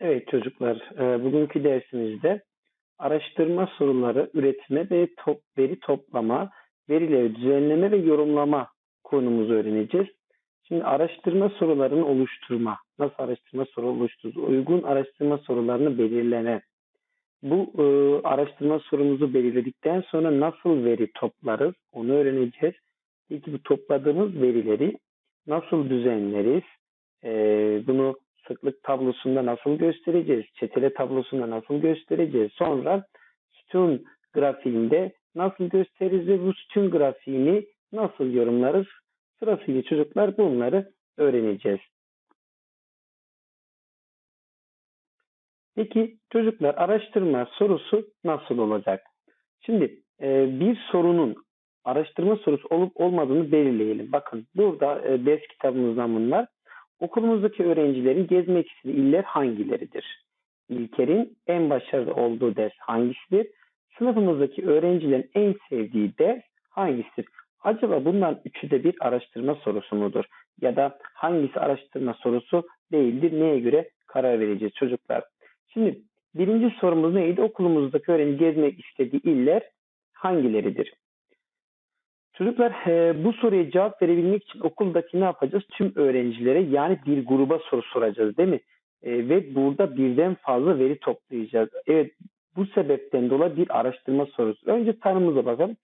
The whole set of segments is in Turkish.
Evet çocuklar, e, bugünkü dersimizde araştırma soruları üretme ve top, veri toplama, verileri düzenleme ve yorumlama konumuzu öğreneceğiz. Şimdi araştırma sorularını oluşturma, nasıl araştırma soru oluştururuz, uygun araştırma sorularını belirleme. Bu e, araştırma sorumuzu belirledikten sonra nasıl veri toplarız onu öğreneceğiz. Peki bu topladığımız verileri nasıl düzenleriz? E, bunu sıklık tablosunda nasıl göstereceğiz? Çetele tablosunda nasıl göstereceğiz? Sonra sütun grafiğinde nasıl gösteririz ve bu sütun grafiğini nasıl yorumlarız? Sırasıyla çocuklar bunları öğreneceğiz. Peki çocuklar araştırma sorusu nasıl olacak? Şimdi e, bir sorunun araştırma sorusu olup olmadığını belirleyelim. Bakın burada e, kitabımızdan bunlar. Okulumuzdaki öğrencilerin gezmek istediği iller hangileridir? İlker'in en başarılı olduğu ders hangisidir? Sınıfımızdaki öğrencilerin en sevdiği ders hangisidir? Acaba bundan üçü de bir araştırma sorusu mudur? Ya da hangisi araştırma sorusu değildir? Neye göre karar vereceğiz çocuklar? Şimdi birinci sorumuz neydi? Okulumuzdaki öğrenci gezmek istediği iller hangileridir? Çocuklar e, bu soruya cevap verebilmek için okuldaki ne yapacağız? Tüm öğrencilere yani bir gruba soru soracağız değil mi? E, ve burada birden fazla veri toplayacağız. Evet bu sebepten dolayı bir araştırma sorusu. Önce tanımıza bakalım.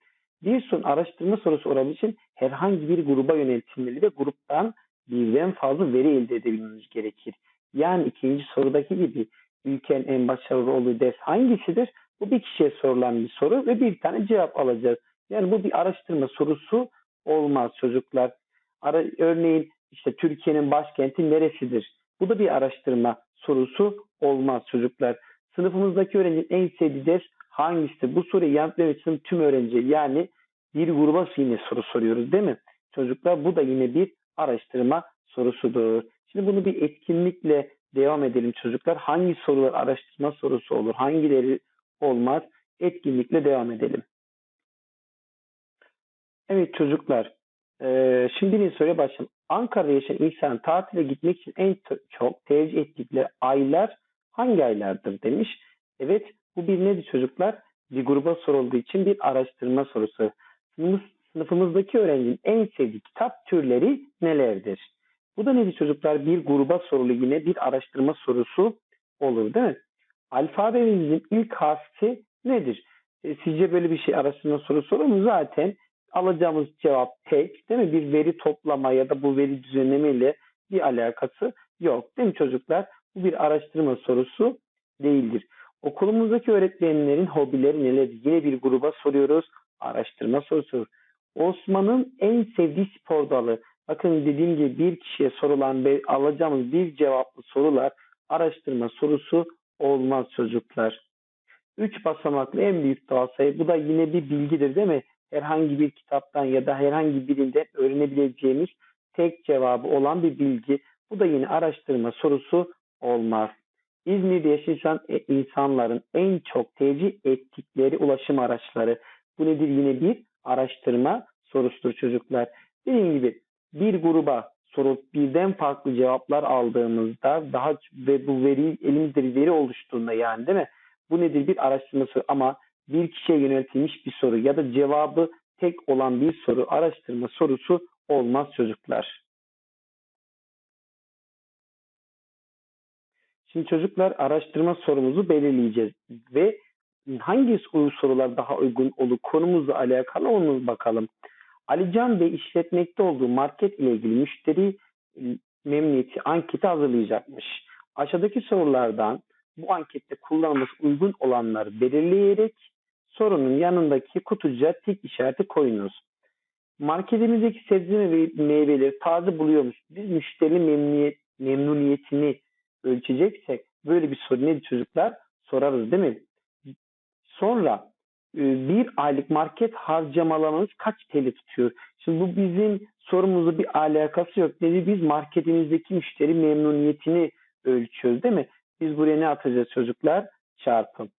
Bir son araştırma sorusu olabilmek için herhangi bir gruba yöneltilmeli ve gruptan birden fazla veri elde edebilmemiz gerekir. Yani ikinci sorudaki gibi ülkenin en başarılı olduğu ders hangisidir? Bu bir kişiye sorulan bir soru ve bir tane cevap alacağız. Yani bu bir araştırma sorusu olmaz çocuklar. Ara, örneğin işte Türkiye'nin başkenti neresidir? Bu da bir araştırma sorusu olmaz çocuklar. Sınıfımızdaki öğrencinin en sevdiği ders hangisidir? Bu soruyu yanıtlamak için tüm öğrenci yani bir gruba yine soru soruyoruz değil mi? Çocuklar bu da yine bir araştırma sorusudur. Şimdi bunu bir etkinlikle devam edelim çocuklar. Hangi sorular araştırma sorusu olur? Hangileri olmaz? Etkinlikle devam edelim. Evet çocuklar, e, şimdi bir soruya başlayalım. Ankara'da yaşayan insan tatile gitmek için en çok tercih ettikleri aylar hangi aylardır demiş. Evet bu bir nedir çocuklar? Bir gruba sorulduğu için bir araştırma sorusu. Sınıf, sınıfımızdaki öğrencinin en sevdiği kitap türleri nelerdir? Bu da nedir çocuklar? Bir gruba sorulu yine bir araştırma sorusu olur değil mi? Alfabemizin ilk harfi nedir? E, sizce böyle bir şey araştırma sorusu olur mu? Zaten alacağımız cevap tek değil mi? Bir veri toplama ya da bu veri düzenleme ile bir alakası yok. Değil mi çocuklar? Bu bir araştırma sorusu değildir. Okulumuzdaki öğretmenlerin hobileri nelerdir? Yine bir gruba soruyoruz. Araştırma sorusu. Osman'ın en sevdiği spor dalı. Bakın dediğim gibi bir kişiye sorulan ve alacağımız bir cevaplı sorular araştırma sorusu olmaz çocuklar. Üç basamaklı en büyük doğal sayı. Bu da yine bir bilgidir değil mi? Herhangi bir kitaptan ya da herhangi birinden öğrenebileceğimiz tek cevabı olan bir bilgi. Bu da yine araştırma sorusu olmaz. İzmir'de yaşayan e, insanların en çok tercih ettikleri ulaşım araçları. Bu nedir? Yine bir araştırma sorusudur çocuklar. Dediğim gibi bir gruba sorup birden farklı cevaplar aldığımızda daha ve bu veri elimizde bir veri oluştuğunda yani değil mi? Bu nedir? Bir araştırma sorusu ama bir kişiye yöneltilmiş bir soru ya da cevabı tek olan bir soru araştırma sorusu olmaz çocuklar. Şimdi çocuklar araştırma sorumuzu belirleyeceğiz ve hangi sorular daha uygun olur konumuzla alakalı onu bakalım. Alican Bey işletmekte olduğu market ile ilgili müşteri memnuniyeti anketi hazırlayacakmış. Aşağıdaki sorulardan bu ankette kullanılması uygun olanları belirleyerek sorunun yanındaki kutucuğa tik işareti koyunuz. Marketimizdeki sebze ve meyveleri taze buluyormuş. Biz müşteri memnuniyet, memnuniyetini ölçeceksek böyle bir soru nedir çocuklar? Sorarız değil mi? Sonra e, bir aylık market harcamalarımız kaç TL tutuyor? Şimdi bu bizim sorumuzla bir alakası yok. Dedi biz marketimizdeki müşteri memnuniyetini ölçüyoruz değil mi? Biz buraya ne atacağız çocuklar? Çarpım.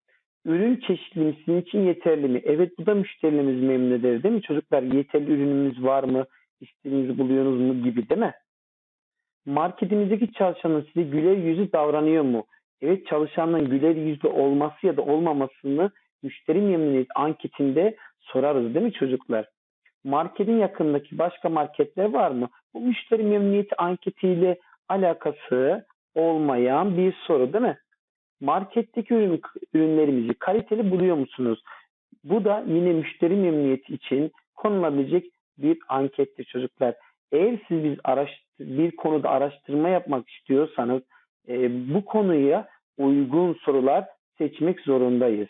Ürün çeşitliliği sizin için yeterli mi? Evet bu da müşterilerimizi memnun eder değil mi? Çocuklar yeterli ürünümüz var mı? İstediğinizi buluyorsunuz mu gibi değil mi? Marketimizdeki çalışanın size güler yüzü davranıyor mu? Evet çalışanların güler yüzlü olması ya da olmamasını müşteri memnuniyet anketinde sorarız değil mi çocuklar? Marketin yakındaki başka marketler var mı? Bu müşteri memnuniyeti anketiyle alakası olmayan bir soru değil mi? Marketteki ürün, ürünlerimizi kaliteli buluyor musunuz? Bu da yine müşteri memnuniyeti için konulabilecek bir ankettir çocuklar. Eğer siz biz araş, bir konuda araştırma yapmak istiyorsanız e, bu konuya uygun sorular seçmek zorundayız.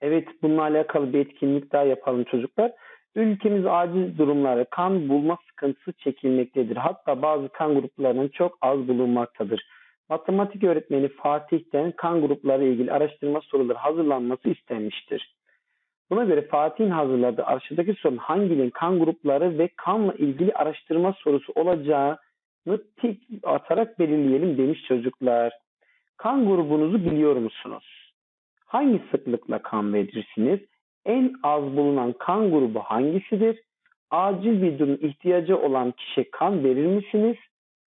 Evet bununla alakalı bir etkinlik daha yapalım çocuklar. Ülkemiz acil durumlarda kan bulma sıkıntısı çekilmektedir. Hatta bazı kan gruplarının çok az bulunmaktadır. Matematik öğretmeni Fatih'ten kan grupları ilgili araştırma soruları hazırlanması istenmiştir. Buna göre Fatih'in hazırladığı aşağıdaki sorunun hanginin kan grupları ve kanla ilgili araştırma sorusu olacağını tik atarak belirleyelim demiş çocuklar. Kan grubunuzu biliyor musunuz? Hangi sıklıkla kan verirsiniz? En az bulunan kan grubu hangisidir? Acil bir durum ihtiyacı olan kişi kan verir misiniz?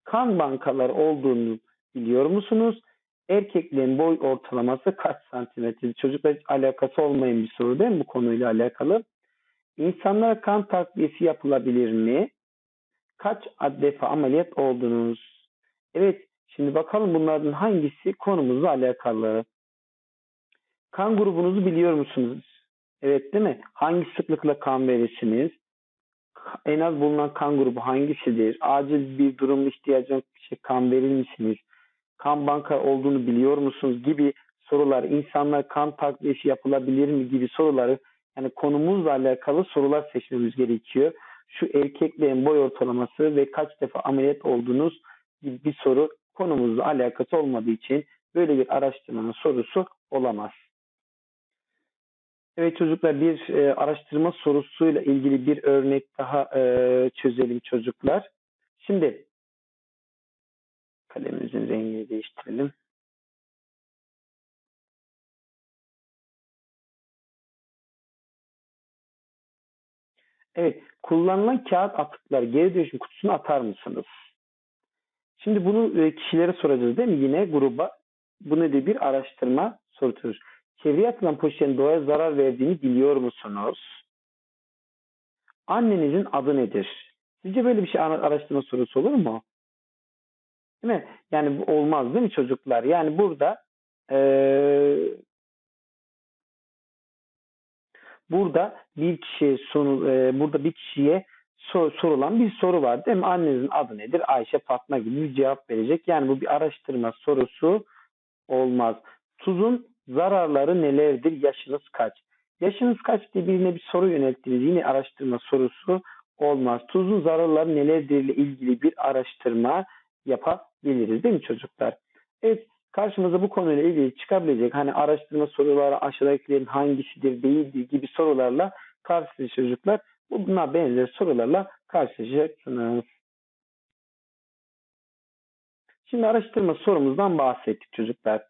Kan bankaları olduğunu biliyor musunuz? Erkeklerin boy ortalaması kaç santimetre? Çocukla alakası olmayan bir soru değil mi bu konuyla alakalı? İnsanlara kan takviyesi yapılabilir mi? Kaç defa ameliyat oldunuz? Evet, şimdi bakalım bunlardan hangisi konumuzla alakalı? Kan grubunuzu biliyor musunuz? Evet değil mi? Hangi sıklıkla kan verirsiniz? En az bulunan kan grubu hangisidir? Acil bir durum ihtiyacı şey, kan verir misiniz? Kan banka olduğunu biliyor musunuz? Gibi sorular, insanlar kan takviyesi yapılabilir mi gibi soruları yani konumuzla alakalı sorular seçmemiz gerekiyor. Şu erkeklerin boy ortalaması ve kaç defa ameliyat oldunuz gibi bir soru konumuzla alakası olmadığı için böyle bir araştırmanın sorusu olamaz. Evet çocuklar bir e, araştırma sorusuyla ilgili bir örnek daha e, çözelim çocuklar. Şimdi kalemimizin rengini değiştirelim. Evet, kullanılan kağıt atıkları geri dönüşüm kutusuna atar mısınız? Şimdi bunu e, kişilere soracağız değil mi? Yine gruba. Bu nedir? Bir araştırma sorutuyoruz. Çevreye atılan poşetin doğaya zarar verdiğini biliyor musunuz? Annenizin adı nedir? Sizce böyle bir şey araştırma sorusu olur mu? Değil mi? Yani olmaz değil mi çocuklar? Yani burada ee, burada bir kişiye sonu, e, burada bir kişiye sor, sorulan bir soru var değil mi? Annenizin adı nedir? Ayşe Fatma gibi bir cevap verecek. Yani bu bir araştırma sorusu olmaz. Tuzun zararları nelerdir? Yaşınız kaç? Yaşınız kaç diye birine bir soru yönelttiniz. Yine araştırma sorusu olmaz. Tuzun zararları nelerdir ile ilgili bir araştırma yapabiliriz değil mi çocuklar? Evet karşımıza bu konuyla ilgili çıkabilecek hani araştırma soruları aşağıdakilerin hangisidir değildir gibi sorularla karşılaşacak çocuklar. Buna benzer sorularla karşılaşacaksınız. Şimdi araştırma sorumuzdan bahsettik çocuklar.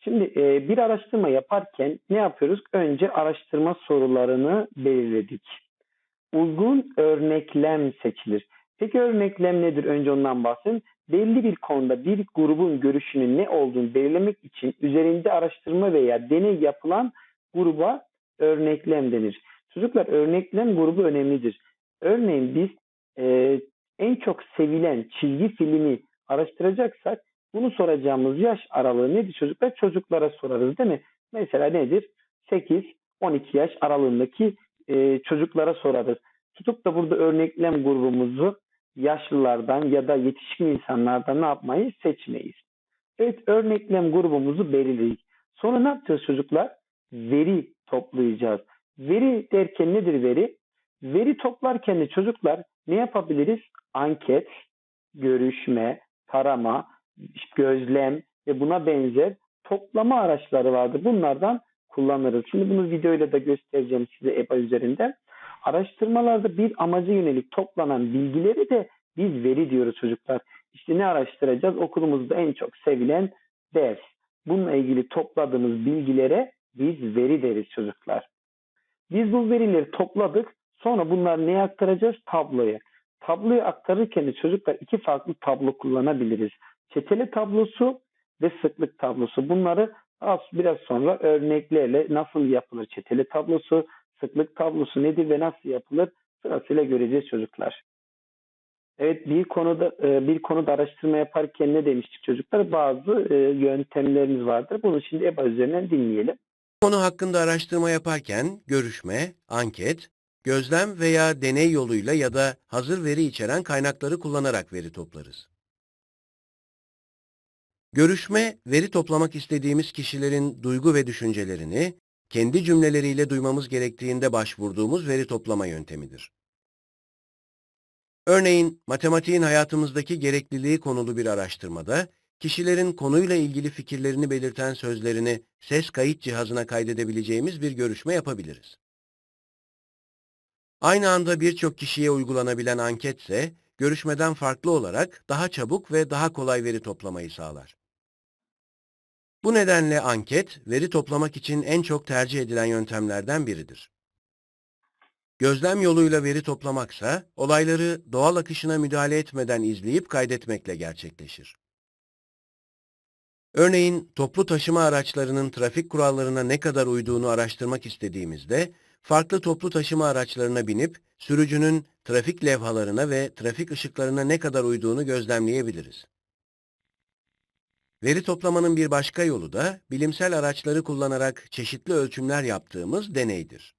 Şimdi e, bir araştırma yaparken ne yapıyoruz? Önce araştırma sorularını belirledik. Uygun örneklem seçilir. Peki örneklem nedir? Önce ondan bahsedeyim. Belli bir konuda bir grubun görüşünün ne olduğunu belirlemek için üzerinde araştırma veya deney yapılan gruba örneklem denir. Çocuklar örneklem grubu önemlidir. Örneğin biz e, en çok sevilen çizgi filmi araştıracaksak bunu soracağımız yaş aralığı nedir çocuklar? Çocuklara sorarız değil mi? Mesela nedir? 8-12 yaş aralığındaki e, çocuklara sorarız. Tutup da burada örneklem grubumuzu yaşlılardan ya da yetişkin insanlardan ne yapmayı seçmeyiz. Evet örneklem grubumuzu belirledik. Sonra ne yapacağız çocuklar? Veri toplayacağız. Veri derken nedir veri? Veri toplarken de çocuklar ne yapabiliriz? Anket, görüşme, tarama, gözlem ve buna benzer toplama araçları vardır. Bunlardan kullanırız. Şimdi bunu videoyla da göstereceğim size EBA üzerinden. Araştırmalarda bir amaca yönelik toplanan bilgileri de biz veri diyoruz çocuklar. İşte ne araştıracağız? Okulumuzda en çok sevilen ders. Bununla ilgili topladığımız bilgilere biz veri deriz çocuklar. Biz bu verileri topladık. Sonra bunları neye aktaracağız? Tabloya. Tabloyu aktarırken de çocuklar iki farklı tablo kullanabiliriz. Çeteli tablosu ve sıklık tablosu. Bunları az biraz sonra örneklerle nasıl yapılır çeteli tablosu, sıklık tablosu nedir ve nasıl yapılır sırasıyla göreceğiz çocuklar. Evet bir konuda e, bir konuda araştırma yaparken ne demiştik çocuklar? Bazı e, yöntemlerimiz vardır. Bunu şimdi EBA üzerinden dinleyelim. Konu hakkında araştırma yaparken görüşme, anket, gözlem veya deney yoluyla ya da hazır veri içeren kaynakları kullanarak veri toplarız. Görüşme, veri toplamak istediğimiz kişilerin duygu ve düşüncelerini kendi cümleleriyle duymamız gerektiğinde başvurduğumuz veri toplama yöntemidir. Örneğin, matematiğin hayatımızdaki gerekliliği konulu bir araştırmada, kişilerin konuyla ilgili fikirlerini belirten sözlerini ses kayıt cihazına kaydedebileceğimiz bir görüşme yapabiliriz. Aynı anda birçok kişiye uygulanabilen anketse, görüşmeden farklı olarak daha çabuk ve daha kolay veri toplamayı sağlar. Bu nedenle anket, veri toplamak için en çok tercih edilen yöntemlerden biridir. Gözlem yoluyla veri toplamaksa, olayları doğal akışına müdahale etmeden izleyip kaydetmekle gerçekleşir. Örneğin, toplu taşıma araçlarının trafik kurallarına ne kadar uyduğunu araştırmak istediğimizde, farklı toplu taşıma araçlarına binip, sürücünün trafik levhalarına ve trafik ışıklarına ne kadar uyduğunu gözlemleyebiliriz. Veri toplamanın bir başka yolu da, bilimsel araçları kullanarak çeşitli ölçümler yaptığımız deneydir.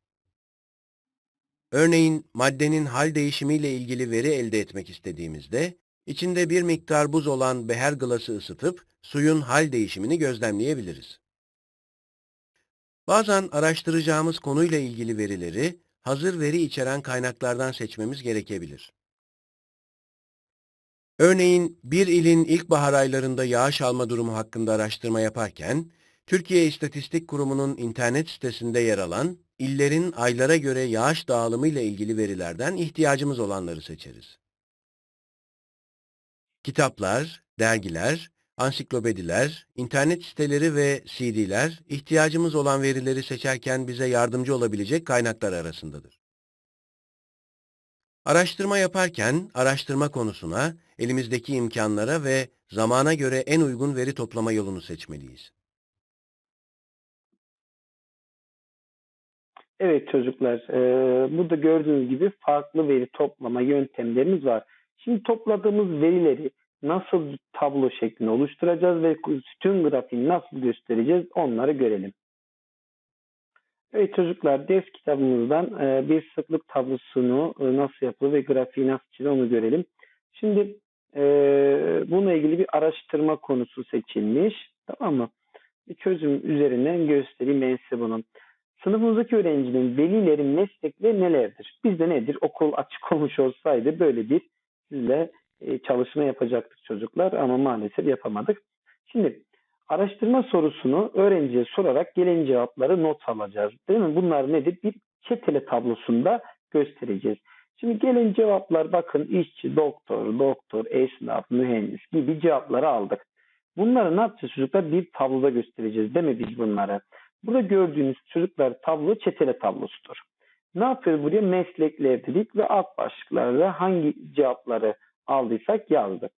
Örneğin, maddenin hal değişimiyle ilgili veri elde etmek istediğimizde, içinde bir miktar buz olan beher glası ısıtıp, suyun hal değişimini gözlemleyebiliriz. Bazen araştıracağımız konuyla ilgili verileri, hazır veri içeren kaynaklardan seçmemiz gerekebilir. Örneğin, bir ilin ilkbahar aylarında yağış alma durumu hakkında araştırma yaparken, Türkiye İstatistik Kurumu'nun internet sitesinde yer alan, illerin aylara göre yağış dağılımı ile ilgili verilerden ihtiyacımız olanları seçeriz. Kitaplar, dergiler, ansiklopediler, internet siteleri ve CD'ler ihtiyacımız olan verileri seçerken bize yardımcı olabilecek kaynaklar arasındadır. Araştırma yaparken araştırma konusuna, elimizdeki imkanlara ve zamana göre en uygun veri toplama yolunu seçmeliyiz. Evet çocuklar, e, burada gördüğünüz gibi farklı veri toplama yöntemlerimiz var. Şimdi topladığımız verileri nasıl tablo şeklinde oluşturacağız ve sütun grafiğini nasıl göstereceğiz onları görelim. Evet çocuklar ders kitabımızdan e, bir sıklık tablosunu e, nasıl yapılır ve grafiği nasıl çizilir onu görelim. Şimdi e, bununla ilgili bir araştırma konusu seçilmiş. Tamam mı? Bir çözüm üzerinden göstereyim ben size bunu. Sınıfımızdaki öğrencinin velilerin meslekleri nelerdir? Bizde nedir? Okul açık olmuş olsaydı böyle bir sizle e, çalışma yapacaktık çocuklar ama maalesef yapamadık. Şimdi araştırma sorusunu öğrenciye sorarak gelen cevapları not alacağız. Değil mi? Bunlar nedir? Bir çetele tablosunda göstereceğiz. Şimdi gelen cevaplar bakın işçi, doktor, doktor, esnaf, mühendis gibi cevapları aldık. Bunları ne yapacağız çocuklar? Bir tabloda göstereceğiz değil mi biz bunları? Burada gördüğünüz çocuklar tablo çetele tablosudur. Ne yapıyoruz buraya? Meslekler dedik ve alt başlıklarda hangi cevapları aldıysak yazdık.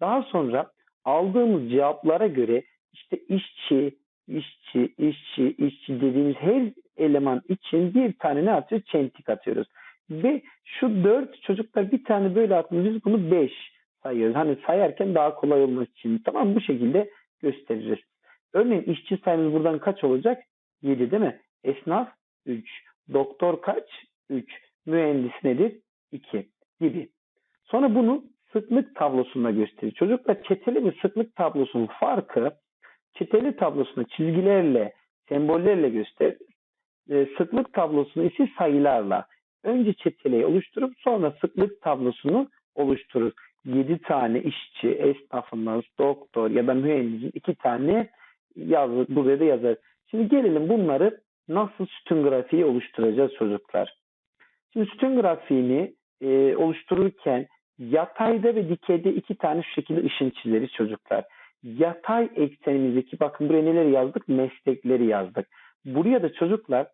Daha sonra aldığımız cevaplara göre işte işçi, işçi, işçi, işçi dediğimiz her eleman için bir tane ne atıyoruz? Çentik atıyoruz. Ve şu dört çocuklar bir tane böyle atmış biz bunu beş sayıyoruz. Hani sayarken daha kolay olması için. Tamam bu şekilde göstereceğiz. Örneğin işçi sayımız buradan kaç olacak? 7 değil mi? Esnaf 3. Doktor kaç? 3. Mühendis nedir? 2 gibi. Sonra bunu sıklık tablosunda gösteriyor. Çocuklar çeteli ve sıklık tablosunun farkı çeteli tablosunu çizgilerle, sembollerle göster. E, sıklık tablosunu ise sayılarla. Önce çeteleyi oluşturup sonra sıklık tablosunu oluşturur. 7 tane işçi, esnafımız, doktor ya da mühendisin 2 tane yazı, buraya da yazar. Şimdi gelelim bunları nasıl sütun grafiği oluşturacağız çocuklar. Şimdi sütun grafiğini e, oluştururken yatayda ve dikeyde iki tane şu şekilde ışın çizeriz çocuklar. Yatay eksenimizdeki bakın buraya neler yazdık? Meslekleri yazdık. Buraya da çocuklar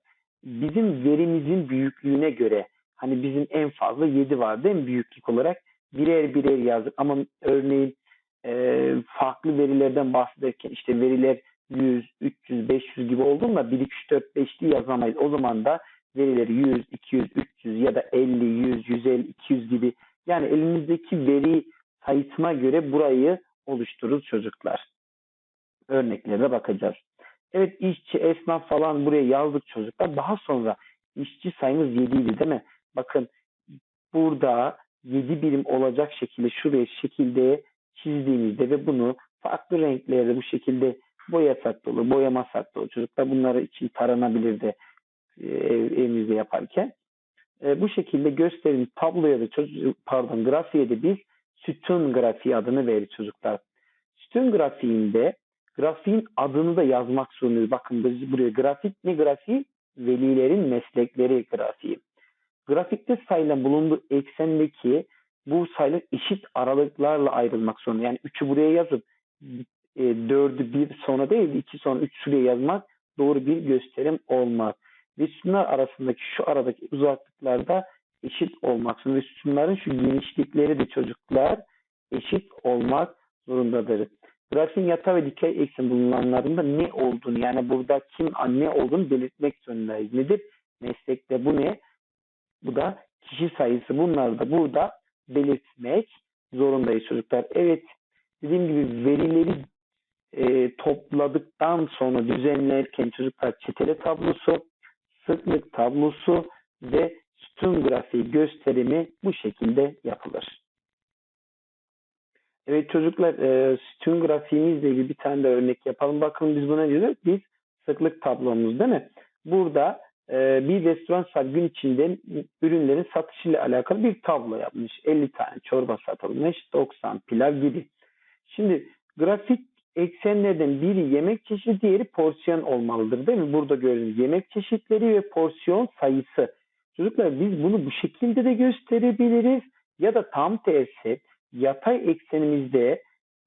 bizim verimizin büyüklüğüne göre hani bizim en fazla 7 vardı en büyüklük olarak birer birer yazdık. Ama örneğin e, farklı verilerden bahsederken işte veriler 100, 300, 500 gibi olduğunda 1, 2, 3, 4, 5 diye yazamayız. O zaman da verileri 100, 200, 300 ya da 50, 100, 150, 200 gibi yani elimizdeki veri sayısına göre burayı oluştururuz çocuklar. Örneklere bakacağız. Evet işçi, esnaf falan buraya yazdık çocuklar. Daha sonra işçi sayımız 7 idi değil mi? Bakın burada 7 birim olacak şekilde şuraya şekilde çizdiğimizde ve bunu farklı renklerde bu şekilde boyasak da olur, boyamasak da olur. Çocuklar bunları için taranabilir de ev, evimizde yaparken. E, bu şekilde gösterim tabloya da pardon grafiğe de biz sütun grafiği adını verir çocuklar. Sütun grafiğinde grafiğin adını da yazmak zorundayız. Bakın biz buraya grafik ne grafiği? Velilerin meslekleri grafiği. Grafikte sayılan bulunduğu eksendeki bu sayılar eşit aralıklarla ayrılmak zorunda. Yani 3'ü buraya yazıp e, 4'ü bir sonra değil 2 sonra 3 şuraya yazmak doğru bir gösterim olmaz. Ve sütunlar arasındaki şu aradaki uzaklıklarda eşit zorunda. Ve sütunların şu genişlikleri de çocuklar eşit olmak zorundadır. Grafiğin yatay ve dikey eksen bulunanlarında ne olduğunu yani burada kim ne olduğunu belirtmek zorundayız. Nedir? Meslekte bu ne? Bu da kişi sayısı. Bunları da burada belirtmek zorundayız çocuklar. Evet dediğim gibi verileri e, topladıktan sonra düzenlerken çocuklar çetele tablosu, sıklık tablosu ve sütun grafiği gösterimi bu şekilde yapılır. Evet çocuklar e, sütun grafiğimizle ilgili bir tane de örnek yapalım. Bakın biz buna diyoruz. Biz sıklık tablomuz değil mi? Burada e, bir restoran gün içinde ürünlerin satışıyla alakalı bir tablo yapmış. 50 tane çorba satılmış, 90 pilav gibi. Şimdi grafik eksenlerden biri yemek çeşidi, diğeri porsiyon olmalıdır değil mi? Burada gördüğünüz yemek çeşitleri ve porsiyon sayısı. Çocuklar biz bunu bu şekilde de gösterebiliriz ya da tam tersi yatay eksenimizde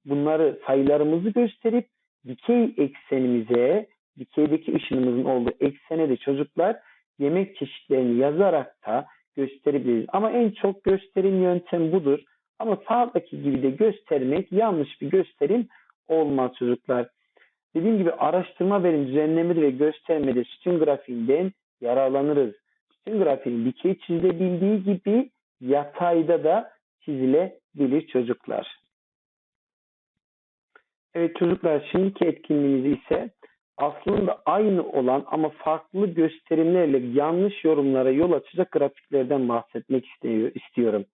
bunları sayılarımızı gösterip dikey eksenimize dikeydeki ışınımızın olduğu eksene de çocuklar yemek çeşitlerini yazarak da gösterebiliriz. Ama en çok gösterim yöntem budur. Ama sağdaki gibi de göstermek yanlış bir gösterim olmaz çocuklar. Dediğim gibi araştırma verim düzenlemede ve göstermede sütun grafiğinden yararlanırız. Sütun grafiğinin dikey çizilebildiği gibi yatayda da çizilebilir çocuklar. Evet çocuklar şimdiki etkinliğimiz ise aslında aynı olan ama farklı gösterimlerle yanlış yorumlara yol açacak grafiklerden bahsetmek istiyorum.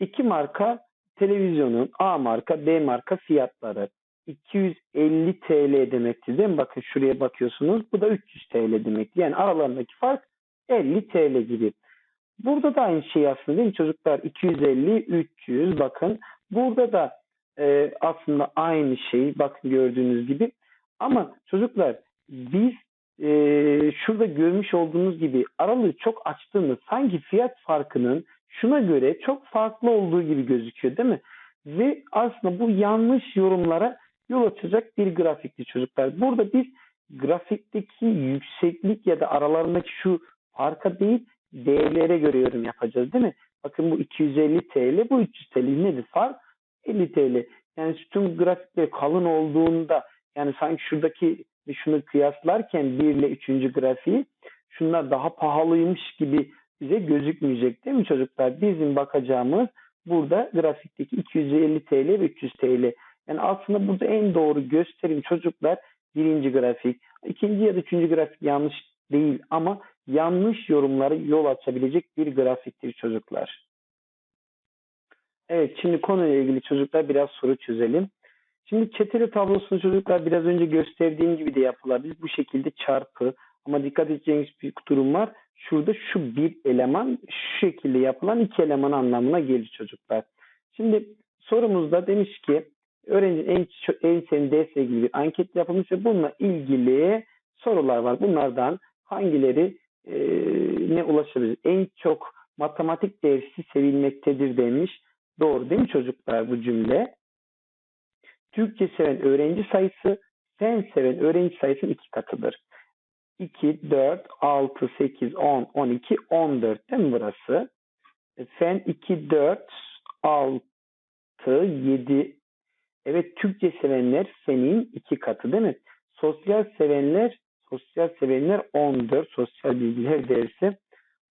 İki marka televizyonun A marka B marka fiyatları 250 TL demektir değil mi? Bakın şuraya bakıyorsunuz. Bu da 300 TL demek. Yani aralarındaki fark 50 TL gibi. Burada da aynı şey aslında değil mi çocuklar? 250, 300 bakın. Burada da e, aslında aynı şey bakın gördüğünüz gibi. Ama çocuklar biz e, şurada görmüş olduğunuz gibi aralığı çok açtığımız sanki fiyat farkının şuna göre çok farklı olduğu gibi gözüküyor değil mi? Ve aslında bu yanlış yorumlara yol açacak bir grafikti çocuklar. Burada biz grafikteki yükseklik ya da aralarındaki şu farka değil değerlere göre yorum yapacağız değil mi? Bakın bu 250 TL, bu 300 TL nedir fark? 50 TL. Yani sütun grafikleri kalın olduğunda yani sanki şuradaki şunu kıyaslarken 1 ile 3. grafiği şunlar daha pahalıymış gibi bize gözükmeyecek değil mi çocuklar? Bizim bakacağımız burada grafikteki 250 TL ve 300 TL. Yani aslında burada en doğru gösterim çocuklar birinci grafik. ikinci ya da üçüncü grafik yanlış değil ama yanlış yorumları yol açabilecek bir grafiktir çocuklar. Evet şimdi konuyla ilgili çocuklar biraz soru çözelim. Şimdi çeteli tablosunu çocuklar biraz önce gösterdiğim gibi de yapılar. Biz bu şekilde çarpı ama dikkat edeceğiniz bir durum var. Şurada şu bir eleman şu şekilde yapılan iki eleman anlamına gelir çocuklar. Şimdi sorumuzda demiş ki öğrencinin en, en senin derse ilgili bir anket yapılmış ve bununla ilgili sorular var. Bunlardan hangileri e, ne ulaşabilir? En çok matematik dersi sevilmektedir demiş. Doğru değil mi çocuklar bu cümle? Türkçe seven öğrenci sayısı fen seven öğrenci sayısının iki katıdır. 2, 4, 6, 8, 10, 12, 14 değil mi burası? Fen 2, 4, 6, 7, Evet Türkçe sevenler senin iki katı değil mi? Sosyal sevenler sosyal sevenler 14 sosyal bilgiler dersi.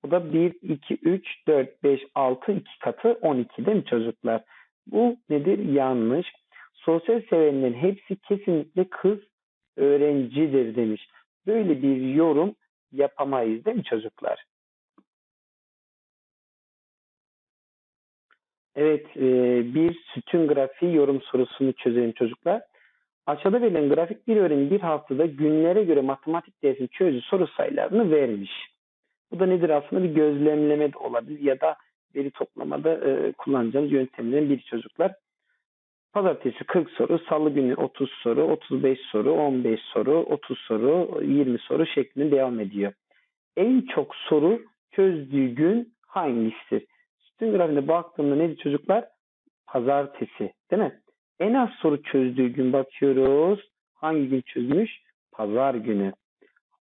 Bu da 1, 2, 3, 4, 5, 6 iki katı 12 değil mi çocuklar? Bu nedir? Yanlış. Sosyal sevenlerin hepsi kesinlikle kız öğrencidir demiş. Böyle bir yorum yapamayız değil mi çocuklar? Evet, e, bir sütun grafiği yorum sorusunu çözelim çocuklar. Aşağıda verilen grafik bir öğrenci bir haftada günlere göre matematik dersini çözdüğü soru sayılarını vermiş. Bu da nedir aslında bir gözlemleme de olabilir ya da veri toplamada e, kullanacağımız yöntemlerin bir çocuklar. Pazartesi 40 soru, salı günü 30 soru, 35 soru, 15 soru, 30 soru, 20 soru şeklinde devam ediyor. En çok soru çözdüğü gün hangisidir? Sütun grafiğine baktığımda neydi çocuklar? Pazartesi değil mi? En az soru çözdüğü gün bakıyoruz. Hangi gün çözmüş? Pazar günü.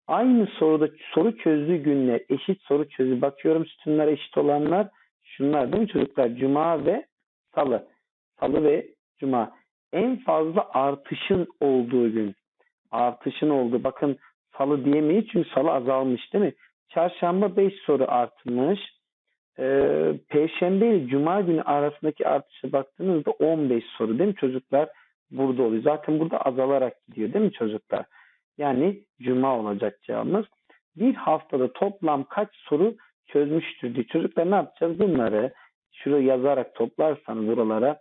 Aynı soruda soru çözdüğü günler eşit soru çözü bakıyorum sütunlara eşit olanlar şunlar değil mi çocuklar? Cuma ve salı. Salı ve cuma. En fazla artışın olduğu gün. Artışın olduğu. Bakın salı diyemeyiz çünkü salı azalmış değil mi? Çarşamba 5 soru artmış. Ee, Perşembe ile Cuma günü arasındaki artışa baktığınızda 15 soru değil mi çocuklar? Burada oluyor. Zaten burada azalarak gidiyor değil mi çocuklar? Yani Cuma olacak cevabımız. Bir haftada toplam kaç soru çözmüştür diye. Çocuklar ne yapacağız? Bunları şuraya yazarak toplarsanız buralara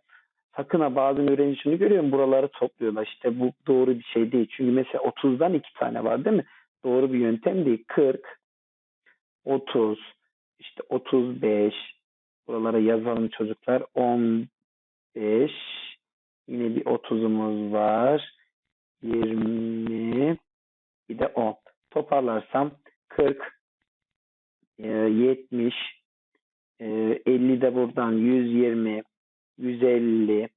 sakın ha bazen öğrenci görüyorum buraları topluyorlar. İşte bu doğru bir şey değil. Çünkü mesela 30'dan 2 tane var değil mi? Doğru bir yöntem değil. 40, 30, işte 35 buralara yazalım çocuklar 15 yine bir 30'umuz var 20 bir de 10 toparlarsam 40 70 50 de buradan 120 150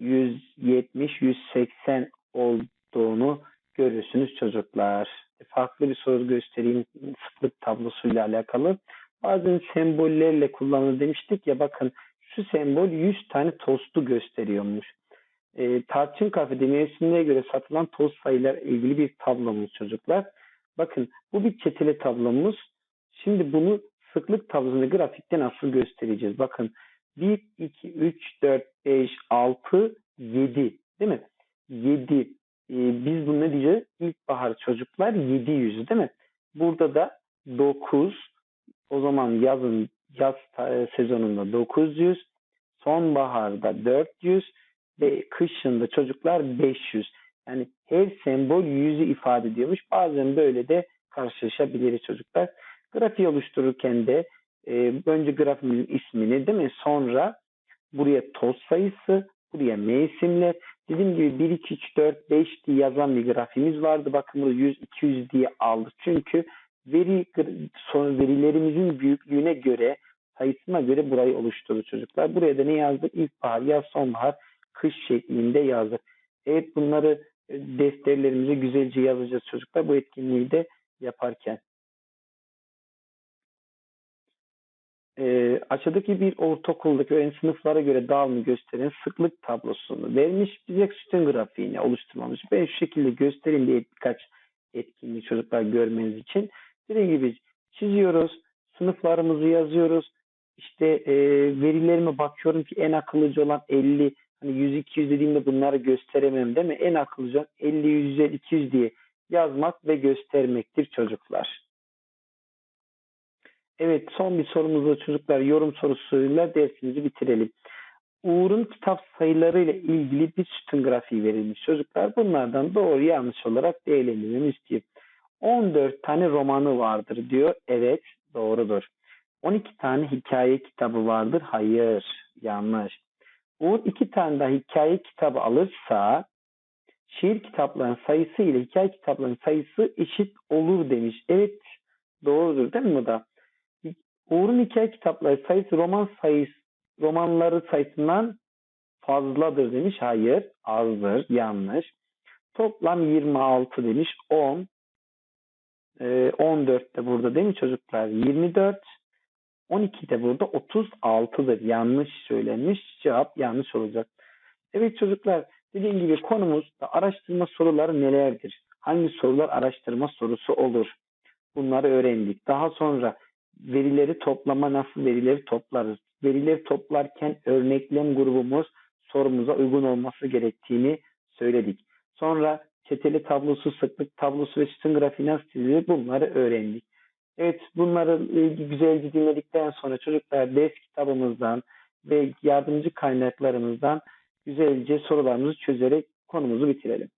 170 180 olduğunu görürsünüz çocuklar. Farklı bir soru göstereyim sıklık tablosuyla alakalı. Bazen sembollerle kullanılır demiştik ya bakın şu sembol 100 tane tostu gösteriyormuş. E, tarçın kafede mevsimine göre satılan tost sayılar ilgili bir tablomuz çocuklar. Bakın bu bir çeteli tablomuz. Şimdi bunu sıklık tablosunda grafikte nasıl göstereceğiz? Bakın 1, 2, 3, 4, 5, 6, 7 değil mi? 7. Ee, biz bunu ne diyeceğiz? İlkbahar çocuklar 700 değil mi? Burada da 9, o zaman yazın yaz sezonunda 900, sonbaharda 400 ve kışında çocuklar 500. Yani her sembol yüzü ifade ediyormuş. Bazen böyle de karşılaşabiliriz çocuklar. Grafiği oluştururken de e, önce grafiğin ismini değil mi? Sonra buraya toz sayısı, buraya mevsimler. Dediğim gibi 1, 2, 3, 4, 5 diye yazan bir grafiğimiz vardı. Bakın burada 100, 200 diye aldık. Çünkü veri son verilerimizin büyüklüğüne göre sayısına göre burayı oluşturdu çocuklar. Buraya da ne yazdık? İlkbahar, yaz, sonbahar, kış şeklinde yazdık. Evet bunları e, defterlerimize güzelce yazacağız çocuklar bu etkinliği de yaparken. Ee, aşağıdaki bir ortaokuldaki öğrenci sınıflara göre dağılımı gösteren sıklık tablosunu vermiş. Bize sütun grafiğini oluşturmamız. Ben şu şekilde göstereyim diye birkaç etkinliği çocuklar görmeniz için. Dediğim gibi çiziyoruz, sınıflarımızı yazıyoruz. İşte e, verilerime bakıyorum ki en akıllıca olan 50, hani 100 200 dediğimde bunları gösteremem değil mi? En akıllıca 50 100 200 diye yazmak ve göstermektir çocuklar. Evet son bir sorumuzda çocuklar yorum sorusuyla dersimizi bitirelim. Uğur'un kitap sayıları ile ilgili bir sütun grafiği verilmiş çocuklar. Bunlardan doğru yanlış olarak değerlendirmemi istiyor. 14 tane romanı vardır diyor. Evet doğrudur. 12 tane hikaye kitabı vardır. Hayır yanlış. Uğur 2 tane daha hikaye kitabı alırsa şiir kitaplarının sayısı ile hikaye kitaplarının sayısı eşit olur demiş. Evet doğrudur değil mi bu da? Uğur'un hikaye kitapları sayısı roman sayısı romanları sayısından fazladır demiş. Hayır azdır yanlış. Toplam 26 demiş. 10 14 ee, de burada değil mi çocuklar? 24. 12 de burada 36'dır. Yanlış söylenmiş. Cevap yanlış olacak. Evet çocuklar Dediğim gibi konumuz da araştırma soruları nelerdir? Hangi sorular araştırma sorusu olur? Bunları öğrendik. Daha sonra verileri toplama nasıl verileri toplarız? Verileri toplarken örneklem grubumuz sorumuza uygun olması gerektiğini söyledik. Sonra çeteli tablosu, sıklık tablosu ve sütun grafiği nasıl çizilir bunları öğrendik. Evet bunları e, güzelce dinledikten sonra çocuklar ders kitabımızdan ve yardımcı kaynaklarımızdan güzelce sorularımızı çözerek konumuzu bitirelim.